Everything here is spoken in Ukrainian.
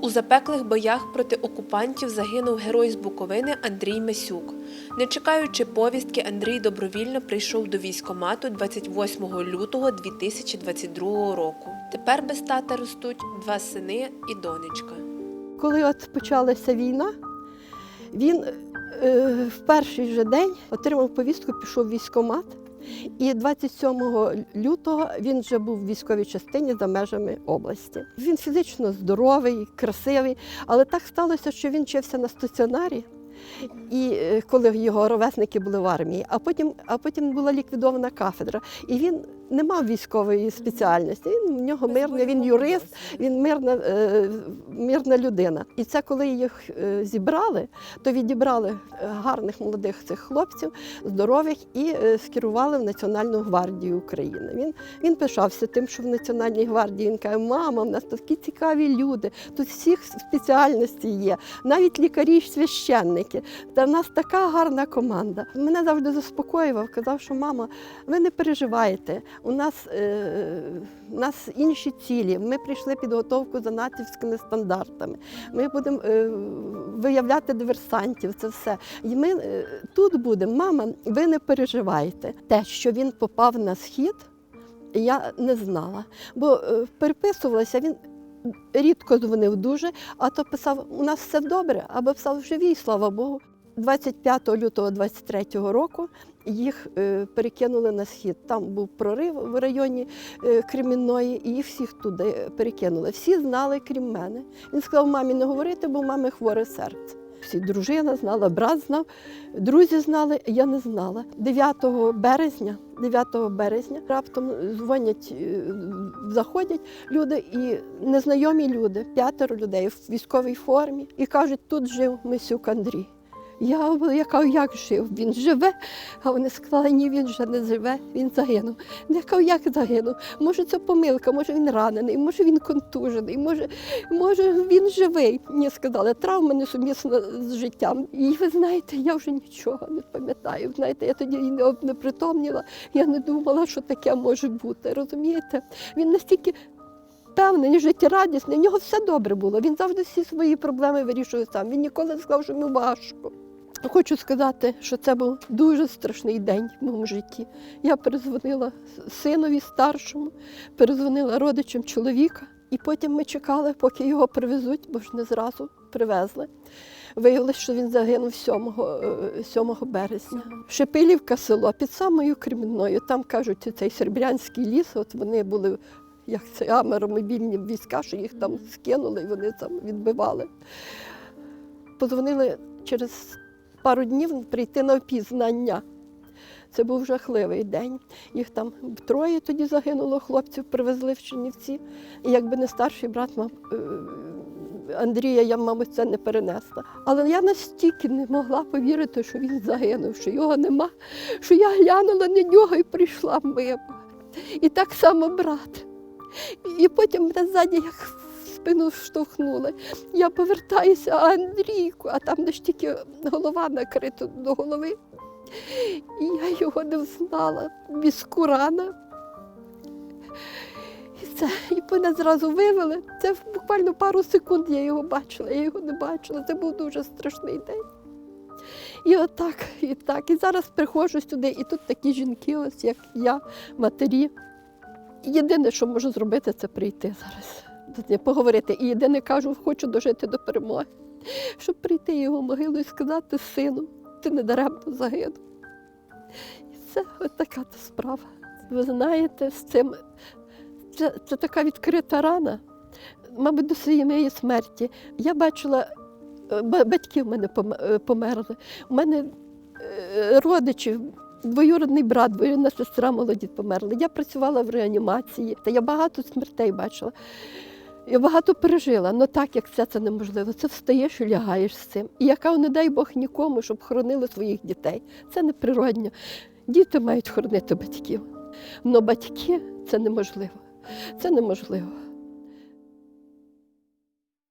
У запеклих боях проти окупантів загинув герой з Буковини Андрій Месюк. Не чекаючи повістки, Андрій добровільно прийшов до військомату 28 лютого 2022 року. Тепер без тата ростуть два сини і донечка. Коли от почалася війна, він е, в перший же день отримав повістку, пішов в військкомат. І 27 лютого він вже був в військовій частині за межами області. Він фізично здоровий, красивий, але так сталося, що він вчився на стаціонарі. І е, коли його ровесники були в армії, а потім, а потім була ліквідована кафедра. І він не мав військової спеціальності. Він в нього мирний, він юрист, він мирна, е, мирна людина. І це коли їх е, зібрали, то відібрали е, гарних молодих цих хлопців, здорових, і скерували в Національну гвардію України. Він, він пишався тим, що в Національній гвардії він каже, мама, в нас такі цікаві люди, тут всіх спеціальностей є, навіть лікарі, священники. Та в нас така гарна команда. Мене завжди заспокоював, казав, що мама, ви не переживаєте. У нас, е, у нас інші цілі. Ми прийшли підготовку за натівськими стандартами. Ми будемо е, виявляти диверсантів. Це все. І ми е, тут будемо. Мама, ви не переживайте. Те, що він попав на схід, я не знала. Бо переписувалася він. Рідко дзвонив дуже, а то писав: у нас все добре, або писав живі, слава Богу. 25 лютого 23 року їх е, перекинули на схід. Там був прорив в районі е, Кремінної, і їх всіх туди перекинули. Всі знали, крім мене. Він сказав, мамі не говорити, бо мами хворе серце. Всі дружина знала, брат знав, друзі знали, я не знала. 9 березня, 9 березня раптом дзвонять, е, заходять люди і незнайомі люди, п'ятеро людей в військовій формі, і кажуть, тут жив Мисюк Андрій. Я, я кажу, як жив? Він живе. А вони сказали, ні, він вже не живе, він загинув. Я кажу, як загинув? Може, це помилка, може він ранений, може він контужений, може, може він живий. Мені сказали, травма несумісна з життям. І ви знаєте, я вже нічого не пам'ятаю. Знаєте, я тоді не не притомніла, я не думала, що таке може бути. Розумієте? Він настільки. Певний, життєрадісний, в нього все добре було. Він завжди всі свої проблеми вирішує сам. Він ніколи не сказав, що йому важко. Хочу сказати, що це був дуже страшний день в моєму житті. Я перезвонила синові старшому, перезвонила родичам чоловіка, і потім ми чекали, поки його привезуть, бо ж не зразу привезли. Виявилось, що він загинув 7, е, 7 березня. Шепилівка село під самою Кремінною. Там кажуть, цей серебрянський ліс, от вони були як це аеромобільні війська, що їх там скинули і вони там відбивали. Позвонили через пару днів прийти на опізнання. Це був жахливий день. Їх там троє тоді загинуло, хлопців привезли в Чернівці. І якби не старший брат мав е, Андрія, я, мабуть, це не перенесла. Але я настільки не могла повірити, що він загинув, що його нема, що я глянула на нього і прийшла мимо. І так само брат. І потім мене ззаді як спину штовхнули. Я повертаюся, а Андрійку, а там де ж тільки голова накрита до голови. І я його не взнала, візку. І це, і мене зразу вивели. Це буквально пару секунд я його бачила, я його не бачила. Це був дуже страшний день. І отак, і так. І зараз приходжу сюди, і тут такі жінки, ось як я, матері. Єдине, що можу зробити, це прийти зараз. Поговорити. І єдине кажу, хочу дожити до перемоги, щоб прийти його могилу і сказати сину, ти не даремно загинув. І це от така та справа. Ви знаєте, з цим це, це така відкрита рана, мабуть, до своєї смерті. Я бачила, е, батьки в мене е, померли. У мене е, родичі, двоюродний брат, двоюродна сестра молоді померли. Я працювала в реанімації, та я багато смертей бачила. Я багато пережила, але так як це, це неможливо. Це встаєш і лягаєш з цим. І яка, не дай Бог нікому, щоб хоронили своїх дітей. Це неприродньо. Діти мають хоронити батьків. Але батьки це неможливо. Це неможливо.